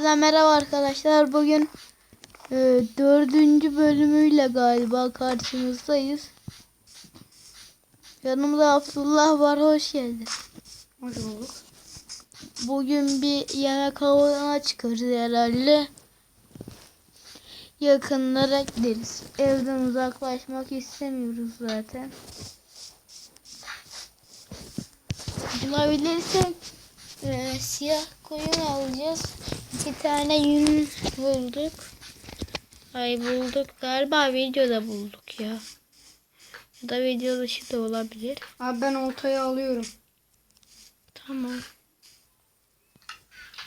Merhaba arkadaşlar. Bugün e, dördüncü bölümüyle galiba karşınızdayız. Yanımda Abdullah var. Hoş geldin. Hoş bulduk. Bugün bir yemek avına çıkarız herhalde. Yakınlara gideriz. Evden uzaklaşmak istemiyoruz zaten. Bulabilirsek e, siyah koyun alacağız. İki tane yün bulduk. Ay bulduk. Galiba videoda bulduk ya. Ya da video dışı da olabilir. Abi ben oltayı alıyorum. Tamam.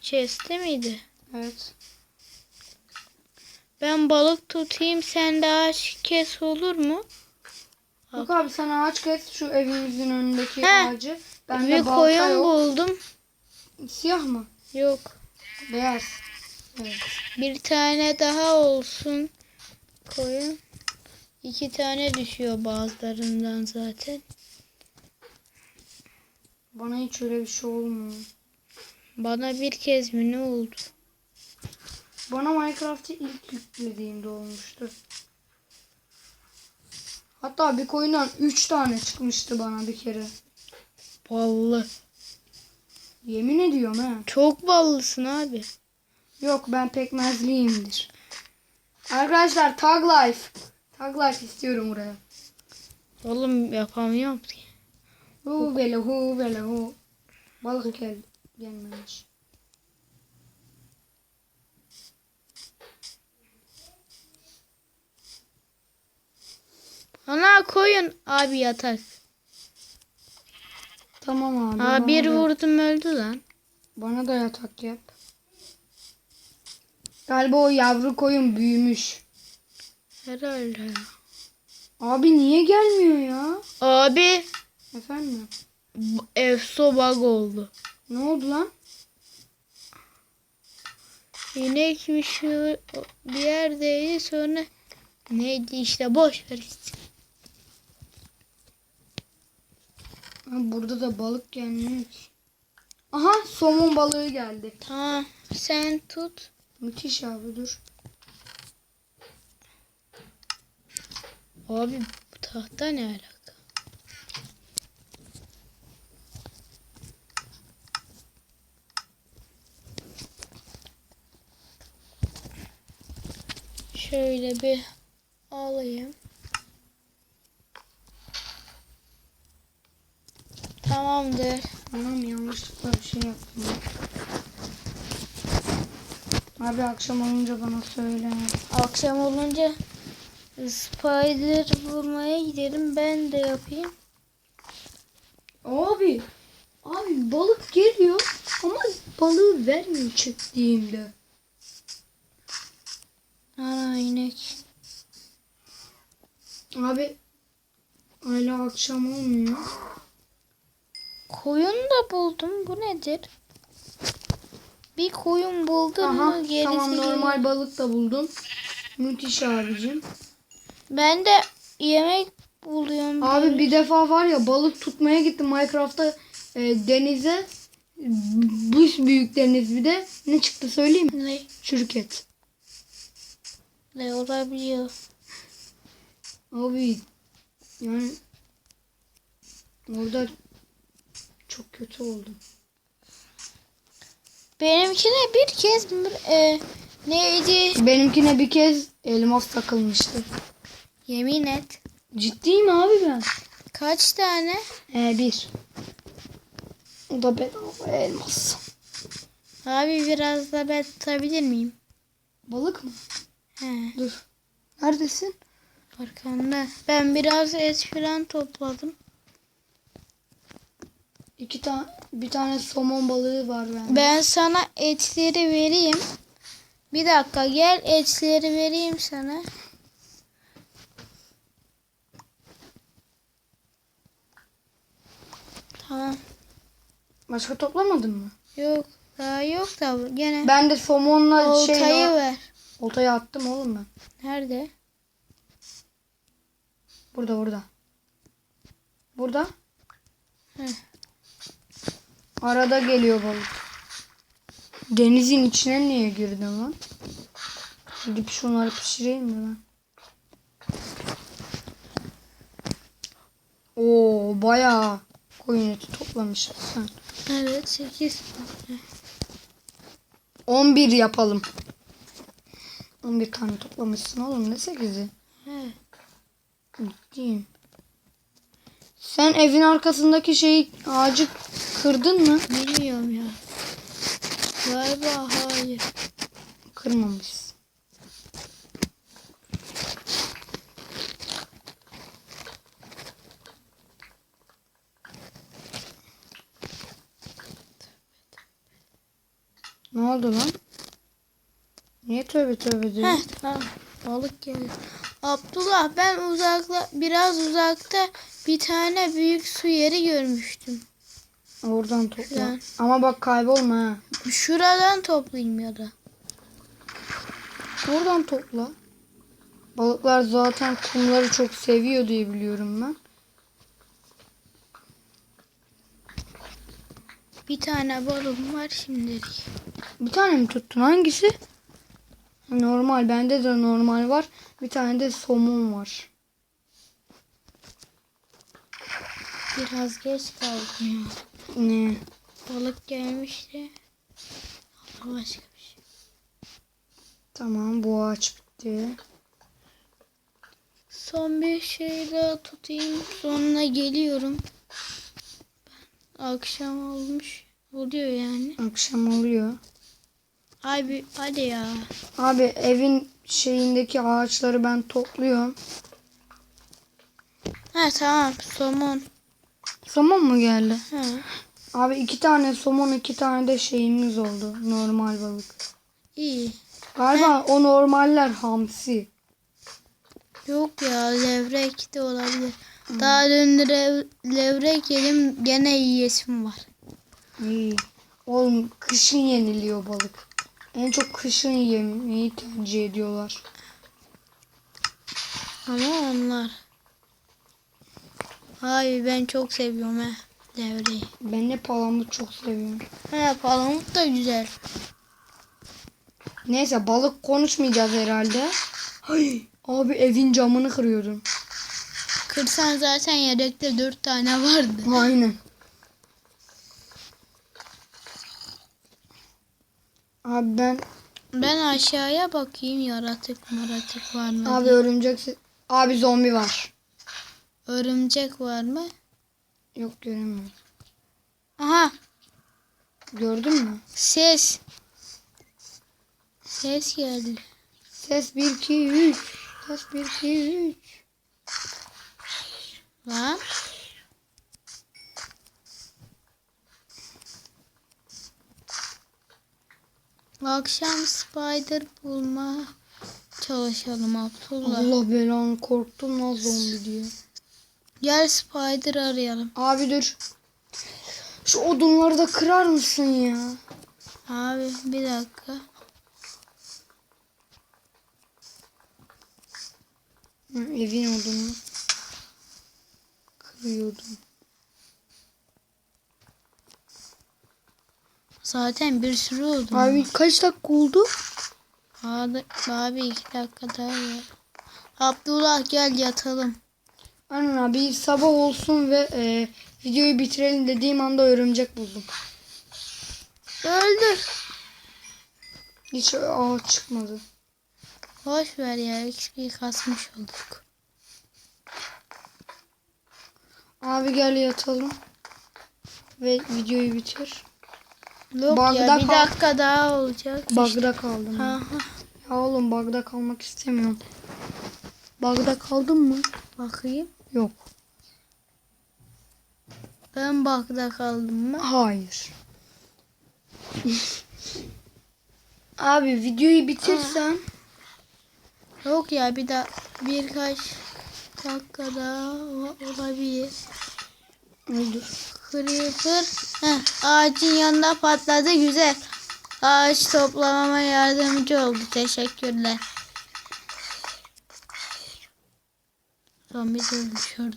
Chest'te miydi? Evet. Ben balık tutayım sen de ağaç kes olur mu? Yok abi sen ağaç kes şu evimizin önündeki He. ağacı. Ben bir de balta koyun yok. buldum. Siyah mı? Yok. Beyaz. Evet. Bir tane daha olsun. Koyun. İki tane düşüyor bazılarından zaten. Bana hiç öyle bir şey olmuyor. Bana bir kez mi ne oldu? Bana Minecraft'ı ilk yüklediğimde olmuştu. Hatta bir koyundan 3 tane çıkmıştı bana bir kere. Ballı. Yemin ediyorum he. Çok ballısın abi. Yok ben pekmezliyimdir. Arkadaşlar Tag Life. Tag Life istiyorum buraya. Oğlum yapamıyorum ki. Hu vele hu vele hu. Balık gel gelmemiş. Ana koyun. Abi yatak. Tamam abi. Aa bir vurdum öldü lan. Bana da yatak yap. Galiba o yavru koyun büyümüş. Herhalde. Abi niye gelmiyor ya? Abi Efendim? efso bug oldu. Ne oldu lan? İnek bir şey bir yerdeydi sonra neydi işte boş ver işte. Ha, burada da balık gelmiş. Aha somon balığı geldi. Tamam sen tut. Müthiş abi dur. Abi bu tahta ne alaka? Şöyle bir alayım. Tamamdır. Anam yanlışlıkla bir şey yaptım. Abi akşam olunca bana söyle. Akşam olunca spider bulmaya gidelim. Ben de yapayım. Abi. Abi balık geliyor ama balığı vermiyor çektiğimde. Ana inek. Abi hala akşam olmuyor. Koyun da buldum. Bu nedir? Bir koyun buldum Aha mu gerisi tamam normal balık da buldum. Müthiş abicim. Ben de yemek buluyorum. Abi bir defa var ya balık tutmaya gittim Minecraft'ta e, denize. Buz büyük deniz bir de. Ne çıktı söyleyeyim mi? Ne? Şirket. Ne olabiliyor? Abi yani orada çok kötü oldum. Benimkine bir kez e, neydi? Benimkine bir kez elmas takılmıştı. Yemin et. Ciddiyim abi ben. Kaç tane? Ee, bir. O da bedava elmas. Abi biraz da ben tutabilir miyim? Balık mı? He, Dur. Neredesin? arkanda. Ben biraz et falan topladım. İki tane bir tane somon balığı var bende. Ben sana etleri vereyim. Bir dakika gel etleri vereyim sana. Tamam. Başka toplamadın mı? Yok daha yok da gene Ben de somonla oltayı şey ver. oltayı attım oğlum ben. Nerede? Burada burada. Burada. Heh. Arada geliyor balık. Denizin içine niye girdin lan? Gidip şunları pişireyim mi ben? Oo bayağı koyun eti toplamışsın sen. Evet 8 11 yapalım. 11 tane toplamışsın oğlum ne 8'i? Evet. Ciddiyim. Sen evin arkasındaki şeyi ağacı kırdın mı? Bilmiyorum ya. Galiba hayır. Kırmamışsın. Ne oldu lan? Niye tövbe tövbe diyorsun? Heh tamam. Balık geldi. Abdullah ben uzakla biraz uzakta bir tane büyük su yeri görmüştüm. Oradan topla. Lan. Ama bak kaybolma ha. Şuradan toplayayım ya da. Oradan topla. Balıklar zaten kumları çok seviyor diye biliyorum ben. Bir tane balım var şimdilik. Bir tane mi tuttun? Hangisi? Normal. Bende de normal var. Bir tane de somun var. Biraz geç kaldım ya. Ne? Balık gelmişti. Ama Başka bir şey. Tamam bu ağaç bitti. Son bir şey daha tutayım. Sonra geliyorum. Akşam olmuş. Oluyor yani. Akşam oluyor. Abi hadi ya. Abi evin şeyindeki ağaçları ben topluyorum. Ha tamam somon. Somon mu geldi? Ha. Abi iki tane somon iki tane de şeyimiz oldu. Normal balık. iyi. Galiba o normaller hamsi. Yok ya levrek de olabilir. Daha dün lev- levrek yedim gene yiyesim var. İyi. Oğlum kışın yeniliyor balık. En çok kışın yemeyi tercih ediyorlar. Ama onlar. Abi ben çok seviyorum ha levreği. Ben de palamut çok seviyorum. Ha palamut da güzel. Neyse balık konuşmayacağız herhalde. Ay, abi evin camını kırıyordum. Kırsan zaten yedekte dört tane vardı. Aynen. Abi ben Ben aşağıya bakayım yaratık maratık var mı? abi diye. örümcek abi zombi var. Örümcek var mı? Yok göremiyorum. Aha Gördün mü? ses. Ses geldi. Ses 1 2 3. Ses 1 2 3. Lan. Akşam spider bulma çalışalım Abdullah. Allah belanı korktum lan zombi diye. Gel spider arayalım. Abi dur. Şu odunları da kırar mısın ya? Abi bir dakika. Hı, evin odunu. Kırıyordum. Zaten bir sürü oldu. Abi kaç dakika oldu? Abi, abi iki dakika daha var. Abdullah gel yatalım. Aynen abi sabah olsun ve e, videoyu bitirelim dediğim anda örümcek buldum. Öldür. Hiç ağaç çıkmadı. Boş ver ya XP kasmış olduk. Abi gel yatalım. Ve videoyu bitir. Yok Bagda ya bir kal- dakika daha olacak. Bagda kaldım. ben. Aha, Ya oğlum bagda kalmak istemiyorum. Bagda kaldın mı? bakayım. Yok. Ben bakta kaldım mı? Hayır. Abi videoyu bitirsen Yok ya bir daha birkaç dakika daha olabilir. öldür. Creeper. Heh, ağacın yanında patladı. Güzel. Ağaç toplamama yardımcı oldu. Teşekkürler. Zombi öldü şurada.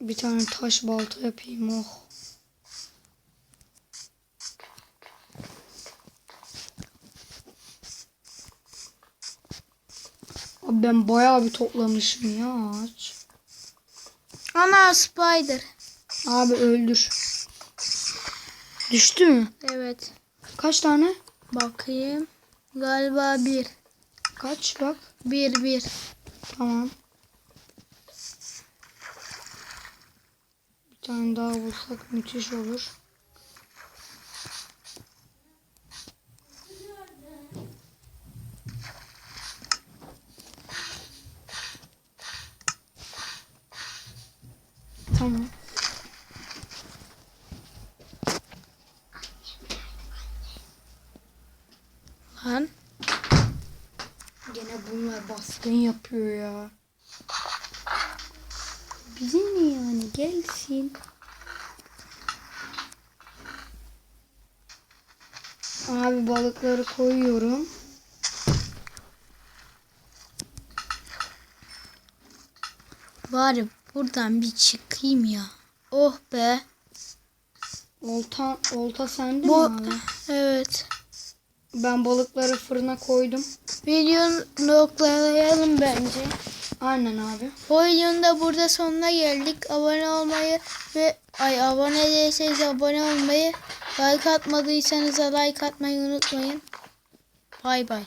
Bir tane taş balta yapayım. Oh. Abi ben bayağı bir toplamışım ya ağaç. Ana spider. Abi öldür. Düştü mü? Evet. Kaç tane? Bakayım. Galiba bir. Kaç bak. Bir bir. Tamam. Bir tane daha bulsak müthiş olur. Tamam. Lan. Gene bunlar baskın yapıyor ya. Bize ne yani gelsin. Abi balıkları koyuyorum. Bari buradan bir çıkayım ya. Oh be. Olta, olta sende Bu mi abi? evet. Ben balıkları fırına koydum. Videonu noktalayalım bence. Aynen abi. Bu videonun da burada sonuna geldik. Abone olmayı ve ay abone değilseniz abone olmayı, like atmadıysanız da like atmayı unutmayın. Bay bay.